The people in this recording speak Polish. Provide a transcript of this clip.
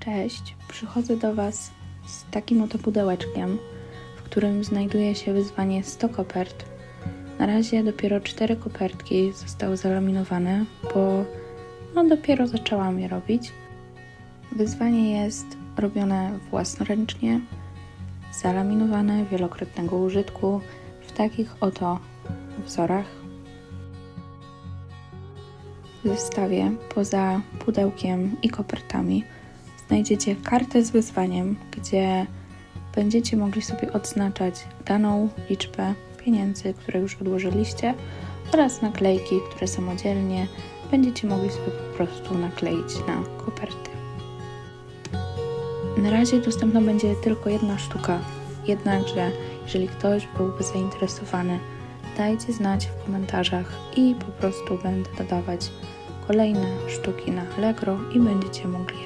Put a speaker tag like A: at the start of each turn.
A: Cześć, przychodzę do Was z takim oto pudełeczkiem, w którym znajduje się wyzwanie 100 kopert. Na razie dopiero 4 kopertki zostały zalaminowane, bo no dopiero zaczęłam je robić. Wyzwanie jest robione własnoręcznie, zalaminowane wielokrotnego użytku w takich oto wzorach. W zestawie poza pudełkiem i kopertami znajdziecie kartę z wyzwaniem, gdzie będziecie mogli sobie odznaczać daną liczbę pieniędzy, które już odłożyliście oraz naklejki, które samodzielnie będziecie mogli sobie po prostu nakleić na koperty. Na razie dostępna będzie tylko jedna sztuka, jednakże jeżeli ktoś byłby zainteresowany, dajcie znać w komentarzach i po prostu będę dodawać kolejne sztuki na Allegro i będziecie mogli